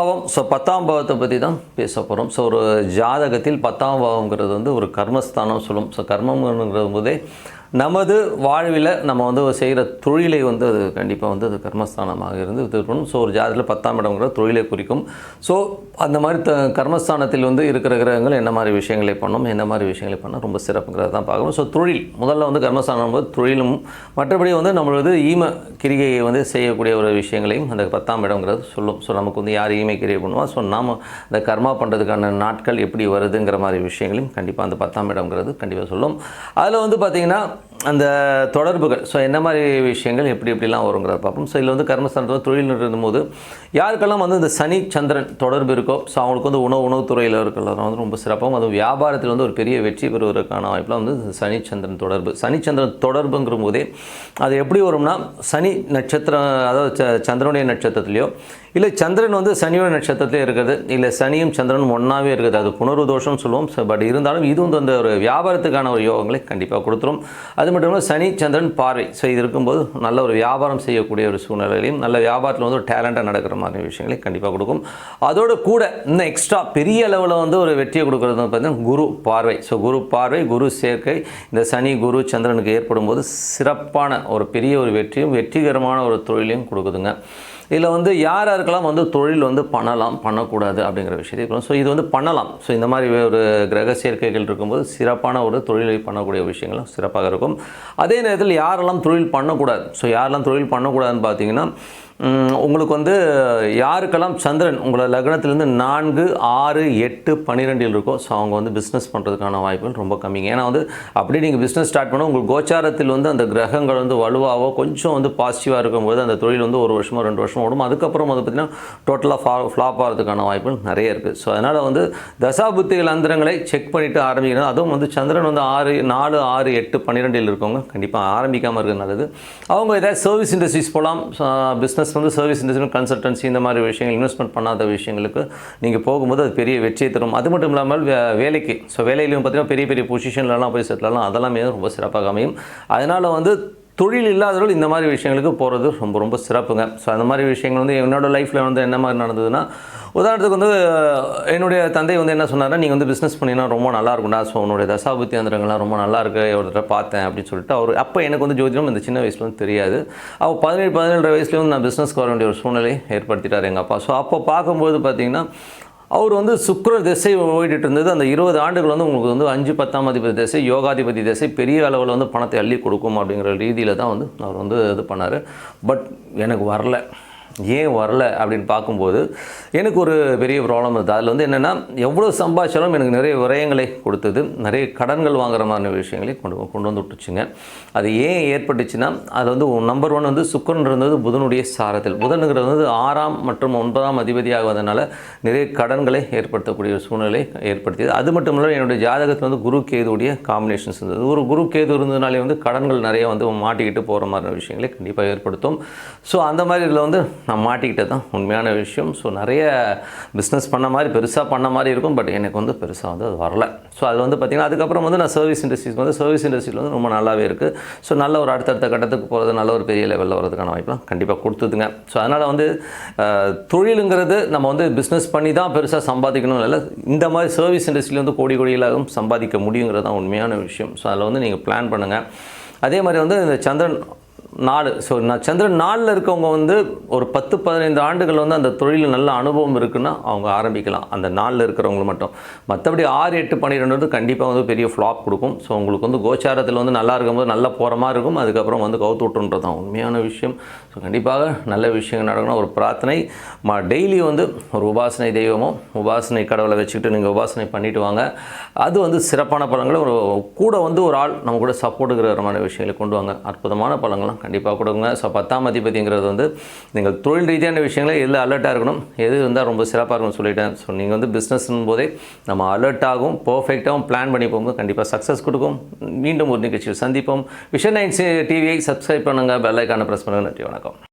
பாவம். ஸோ பத்தாம் பாவத்தை பற்றி தான் பேச போகிறோம் ஸோ ஒரு ஜாதகத்தில் பத்தாம் பாவங்கிறது வந்து ஒரு கர்மஸ்தானம் சொல்லும். ஸோ கர்மங்கிறது போதே நமது வாழ்வில் நம்ம வந்து செய்கிற தொழிலை வந்து அது கண்டிப்பாக வந்து அது கர்மஸ்தானமாக இருந்து திருப்பணும் ஸோ ஒரு ஜாதியில் பத்தாம் இடங்கிற தொழிலை குறிக்கும். ஸோ அந்த மாதிரி த கர்மஸ்தானத்தில் வந்து இருக்கிற கிரகங்கள் என்ன மாதிரி விஷயங்களை பண்ணணும் என்ன மாதிரி விஷயங்களை பண்ணால் ரொம்ப சிறப்புங்கிறத தான் பார்க்கணும். ஸோ தொழில் முதல்ல வந்து கர்மஸ்தானம் போது தொழிலும் மற்றபடி வந்து நம்மளது ஈம கிரிகையை வந்து செய்யக்கூடிய ஒரு விஷயங்களையும் அந்த பத்தாம் இடங்கிறது சொல்லும். ஸோ நமக்கு வந்து யார் ஈமை கிரியை பண்ணுவோம் ஸோ நாம் அந்த கர்மா பண்ணுறதுக்கான நாட்கள் எப்படி வருதுங்கிற மாதிரி விஷயங்களையும் கண்டிப்பாக அந்த பத்தாம் இடங்கிறது கண்டிப்பாக சொல்லும். அதில் வந்து பார்த்திங்கன்னா அந்த தொடர்புகள் ஸோ என்ன மாதிரி விஷயங்கள் எப்படி எப்படிலாம் வருங்கிறத பார்ப்போம். ஸோ இதில் வந்து கர்மஸ்தானத்தில் தொழில் இருந்தபோது யாருக்கெல்லாம் வந்து இந்த சனி சந்திரன் தொடர்பு இருக்கோ ஸோ அவங்களுக்கு வந்து உணவு உணவுத்துறையில் இருக்கிறது வந்து ரொம்ப சிறப்பாகவும் அது வியாபாரத்தில் வந்து ஒரு பெரிய வெற்றி பெறுவதற்கான வாய்ப்புலாம் வந்து சனிச்சந்திரன் சனி சந்திரன் தொடர்பு. சனிச்சந்திரன் தொடர்புங்கிற போதே அது எப்படி வரும்னா சனி நட்சத்திரம் அதாவது ச- சந்திரனுடைய நட்சத்திரத்துலேயோ இல்லை சந்திரன் வந்து சனியோட நட்சத்திரத்திலே இருக்கிறது இல்லை சனியும் சந்திரனும் ஒன்றாவே இருக்குது. அது புனர்வு தோஷம்னு சொல்லுவோம் பட் இருந்தாலும் இது வந்து அந்த ஒரு வியாபாரத்துக்கான ஒரு யோகங்களை கண்டிப்பாக கொடுத்துரும். அது மட்டும் இல்லாமல் சனி சந்திரன் பார்வை. ஸோ இது இருக்கும்போது நல்ல ஒரு வியாபாரம் செய்யக்கூடிய ஒரு சூழ்நிலையிலையும் நல்ல வியாபாரத்தில் வந்து ஒரு டேலண்டாக நடக்கிற மாதிரி விஷயங்களை கண்டிப்பாக கொடுக்கும். அதோடு கூட இன்னும் எக்ஸ்ட்ரா பெரிய அளவில் வந்து ஒரு வெற்றியை கொடுக்குறது பார்த்தீங்கன்னா குரு பார்வை. ஸோ குரு பார்வை குரு சேர்க்கை இந்த சனி குரு சந்திரனுக்கு ஏற்படும் போது சிறப்பான ஒரு பெரிய ஒரு வெற்றியும் வெற்றிகரமான ஒரு தொழிலையும் கொடுக்குதுங்க. இதில் வந்து யார் யாருக்கெல்லாம் வந்து தொழில் வந்து பண்ணலாம் பண்ணக்கூடாது அப்படிங்கிற விஷயத்தை இப்போ ஸோ இது வந்து பண்ணலாம். ஸோ இந்த மாதிரி ஒரு கிரக சேர்க்கைகள் இருக்கும்போது சிறப்பான ஒரு தொழிலை பண்ணக்கூடிய விஷயங்களும் சிறப்பாக இருக்கும். அதே நேரத்தில் யாரெல்லாம் தொழில் பண்ணக்கூடாது ஸோ யாரெல்லாம் தொழில் பண்ணக்கூடாதுன்னு பார்த்தீங்கன்னா உங்களுக்கு வந்து யாருக்கெல்லாம் சந்திரன் உங்களை லக்னத்திலேருந்து நான்கு ஆறு எட்டு பன்னிரெண்டில் இருக்கோ ஸோ அவங்க வந்து பிஸ்னஸ் பண்ணுறதுக்கான வாய்ப்புகள் ரொம்ப கம்மிங்க. ஏன்னா வந்து அப்படியே நீங்கள் பிஸ்னஸ் ஸ்டார்ட் பண்ண உங்கள் கோச்சாரத்தில் வந்து அந்த கிரகங்கள் வந்து வலுவாகவோ கொஞ்சம் வந்து பாசிட்டிவாக இருக்கும்போது அந்த தொழில் வந்து ஒரு வருஷமோ ரெண்டு வருஷம் ஓடும். அதுக்கப்புறம் வந்து பார்த்திங்கன்னா டோட்டலாக ஃபா ஃப்ளாப் ஆகிறதுக்கான வாய்ப்புகள் நிறைய இருக்குது ஸோ அதனால் வந்து தசாபுத்திகள் அந்தரங்களை செக் பண்ணிவிட்டு ஆரம்பிக்கணும். அதுவும் வந்து சந்திரன் வந்து ஆறு நாலு ஆறு எட்டு பன்னிரெண்டில் இருக்கவங்க கண்டிப்பாக ஆரம்பிக்காமல் இருக்கிறது நல்லது. அவங்க ஏதாவது சர்வீஸ் இண்டஸ்ட்ரீஸ் போகலாம் பிஸ்னஸ் வந்து சர்வீஸ் இண்டஸ்ட்ரி கன்சல்டன்சி இந்த மாதிரி விஷயங்கள் இன்வெஸ்ட்மெண்ட் பண்ணாத விஷயங்களுக்கு நீங்கள் போகும்போது அது பெரிய வெற்றியை தரும். அது மட்டும் இல்லாமல் வேலைக்கு. ஸோ வேலையிலையும் பார்த்தீங்கன்னா பெரிய பெரிய பொசிஷன்லலாம் போய் செட்டிலலாம் அதெல்லாமே ரொம்ப சிறப்பாக அமையும்? அதனால் வந்து தொழில் இல்லாதவர்கள் இந்த மாதிரி விஷயங்களுக்கு போகிறது ரொம்ப ரொம்ப சிறப்புங்க. ஸோ அந்த மாதிரி விஷயங்கள் வந்து என்னோட லைஃப்பில் வந்து என்ன மாதிரி நடந்ததுன்னா உதாரணத்துக்கு வந்து என்னுடைய தந்தை வந்து என்ன சொன்னார்னா நீங்கள் வந்து பிஸ்னஸ் பண்ணினா ரொம்ப நல்லா இருக்கும்டா ஸோ உன்னுடைய தசாபுத்தி அந்தரங்கள்லாம் ரொம்ப நல்லா இருக்கு ஒருத்தர பார்த்தேன் அப்படின்னு சொல்லிட்டு அவர் அப்போ எனக்கு வந்து ஜோதிடம் இந்த சின்ன வயசுல வந்து தெரியாது. அவர் பதினேழு பதினேழு வயசுலேயே வந்து நான் பிஸ்னஸ்க்கு வர வேண்டிய ஒரு சூழ்நிலை ஏற்படுத்திட்டார் எங்கள் அப்பா. ஸோ அப்போ பார்க்கும்போது பார்த்தீங்கன்னா அவர் வந்து சுக்கர திசை ஓடிட்டு இருந்தது. அந்த இருபது ஆண்டுகள் வந்து உங்களுக்கு வந்து அஞ்சு பத்தாம் அதிபதி திசை யோகாதிபதி திசை பெரிய அளவில் வந்து பணத்தை அள்ளி கொடுக்கும் அப்படிங்கிற ரீதியில் தான் வந்து அவர் வந்து இது பண்ணார். பட் எனக்கு வரல. ஏன் வரல அப்படின்னு பார்க்கும்போது எனக்கு ஒரு பெரிய ப்ராப்ளம் இருக்குது அதில் வந்து என்னென்னா எவ்வளோ சம்பாதிச்சாலும் எனக்கு நிறைய விரயங்களை கொடுத்தது. நிறைய கடன்கள் வாங்குற மாதிரி விஷயங்களை கொண்டு கொண்டு வந்து விட்டுச்சுங்க. அது ஏன் ஏற்பட்டுச்சுன்னா அது வந்து நம்பர் ஒன் வந்து சுக்கரன் இருந்தது புதனுடைய சாரத்தில். புதனுங்கிறது வந்து ஆறாம் மற்றும் ஒன்பதாம் அதிபதியாக வந்ததுனால நிறைய கடன்களை ஏற்படுத்தக்கூடிய சூழ்நிலை ஏற்படுத்தியது. அது மட்டும் இல்லை என்னுடைய ஜாதகத்தில் வந்து குரு கேதுடைய காம்பினேஷன்ஸ் இருந்தது. ஒரு குரு கேது இருந்ததுனாலே வந்து கடன்கள் நிறைய வந்து மாட்டிக்கிட்டு போகிற மாதிரி விஷயங்களை கண்டிப்பாக ஏற்படுத்தும். ஸோ அந்த மாதிரி இதில் வந்து நான் மாட்டிக்கிட்டது தான் உண்மையான விஷயம். ஸோ நிறைய பிஸ்னஸ் பண்ண மாதிரி பெருசாக பண்ண மாதிரி இருக்கும் பட் எனக்கு வந்து பெருசாக வந்து அது வரல. ஸோ அது வந்து பார்த்திங்கன்னா அதுக்கப்புறம் வந்து நான் சர்வீஸ் இண்டஸ்ட்ரீஸ் வந்து சர்வீஸ் இண்டஸ்ட்ரியில் வந்து ரொம்ப நல்லாவே இருக்குது ஸோ நல்ல ஒரு அடுத்தடுத்த கட்டத்துக்கு போகிறது நல்ல ஒரு பெரிய லெவலில் வரதுக்கான வாய்ப்புலாம் கண்டிப்பாக கொடுத்துதுங்க. ஸோ அதனால் வந்து தொழிலுங்கிறது நம்ம வந்து பிஸ்னஸ் பண்ணி தான் பெருசாக சம்பாதிக்கணும் இல்லை. இந்த மாதிரி சர்வீஸ் இண்டஸ்ட்ரியில் வந்து கோடி கோடிகளாகவும் சம்பாதிக்க முடியுங்கிறது தான் உண்மையான விஷயம். ஸோ அதில் வந்து நீங்கள் பிளான் பண்ணுங்கள் அதே மாதிரி வந்து இந்த சந்திரன் நாலு ஸோ நான் சந்திரன் நாலில் இருக்கவங்க வந்து ஒரு பத்து பதினைந்து ஆண்டுகள் வந்து அந்த தொழிலில் நல்ல அனுபவம் இருக்குன்னா அவங்க ஆரம்பிக்கலாம். அந்த நாலில் இருக்கிறவங்க மட்டும். மற்றபடி ஆறு எட்டு பன்னிரெண்டு வந்து கண்டிப்பாக வந்து பெரிய ஃப்ளாப் கொடுக்கும். ஸோ உங்களுக்கு வந்து கோச்சாரத்தில் வந்து நல்லா இருக்கும்போது நல்லா போகிற மாதிரி இருக்கும். அதுக்கப்புறம் வந்து கவுத்துட்டுன்றது தான் உண்மையான விஷயம். ஸோ கண்டிப்பாக நல்ல விஷயங்கள் நடக்கணும் ஒரு பிரார்த்தனை. மா டெய்லி வந்து ஒரு உபாசனை தெய்வமோ உபாசனை கடவுளை வச்சுக்கிட்டு நீங்கள் உபாசனை பண்ணிட்டு வாங்க. அது வந்து சிறப்பான பழங்களை ஒரு கூட வந்து ஒரு ஆள் நம்ம கூட சப்போர்ட்டுக்கிற மாதிரி விஷயங்களை கொண்டு வாங்க. அற்புதமான பலன்கள்லாம் கண்டிப்பாக கொடுங்க. ஸோ பத்தாம் அதிபதிங்கிறது வந்து நீங்கள் தொழில் ரீதியான விஷயங்களே எதில் அலர்ட்டாக இருக்கணும்? எது இருந்தால் ரொம்ப சிறப்பாக இருக்கும்னு சொல்லிட்டேன். ஸோ நீங்கள் வந்து பிஸ்னஸ்னும் போதே நம்ம அலர்ட்டாகவும் பர்ஃபெக்டாகவும் பிளான் பண்ணி போகும்போது கண்டிப்பாக சக்ஸஸ் கொடுக்கும். மீண்டும் ஒரு நிகழ்ச்சியில் சந்திப்போம். விஷன் நைன்ஸ் டிவியை சப்ஸ்கிரைப் பண்ணுங்கள் பெல் ஐக்கானை ப்ரெஸ் பண்ணுங்கள் நன்றி வணக்கம்.